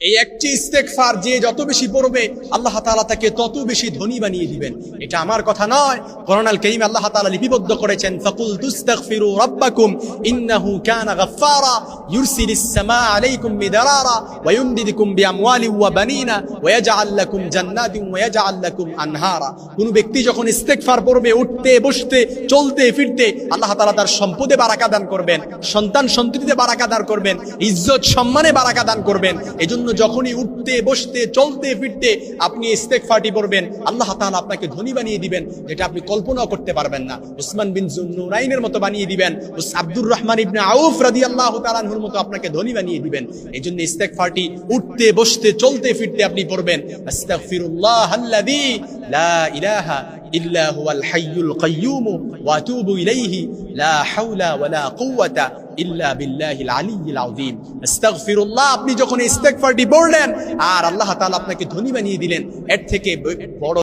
এই একটি ইস্তেকফার যে যত বেশি পড়বে, আল্লাহ তাআলা তাকে তত বেশি ধনী বানিয়ে দিবেন। এটা আমার কথা নয়। কোরআনুল কারীম আল্লাহ তাআলা লিপিবদ্ধ করেছেন ফাকুল ইন্নাহু কানা আলাইকুম ওয়া ইউমদিদুকুম বিআমওয়ালিন ওয়া বানিনা ওয়া ইয়াজআল লাকুম জান্নাতিন ওয়া ইয়াজআল লাকুম আনহারা। কোন ব্যক্তি যখন ইস্তেগফার পড়বে, উঠতে, বসতে, চলতে, ফিরতে, আল্লাহ তাআলা তার সম্পদে বারাকা দান করবেন, সন্তান সন্ততিতে বারাকা দান করবেন, ইজ্জত সম্মানে বারাকা দান করবেন। এজন্য যখনই উঠতে, বসতে, চলতে, ফিরতে আপনি ইস্তেগফারটি পড়বেন, আল্লাহ তাআলা আপনাকে ধনী বানিয়ে দিবেন, যেটা আপনি কল্পনাও করতে পারবেন না। উসমান বিন জুন্নুরাইনের মতো বানিয়ে দিবেন আব্দুর রহমান ইবনে আউফ রাদিয়াল্লাহু তাআলার মতো আপনাকে ধনী বানিয়ে দিবেন। এজন্য ইস্তেগফারটি উঠতে, বসতে, চলতে, ফিরতে আপনি পড়বেন আস্তাগফিরুল্লাহ আল্লাযী লা ইলাহা ইল্লা হুয়াল হাইয়ুল কাইয়্যুম ওয়া আতুবু ইলাইহি, লা হাওলা ওয়ালা কুওয়াতা ইল্লা বিল্লাহিল আলিয়্যিল আযীম। আস্তাগফিরুল্লাহ, আপনি যখন ইস্তেগফারটি পড়লেন আর আল্লাহ তাআলা আপনাকে ধনী বানিয়ে দিলেন, এর থেকে বড়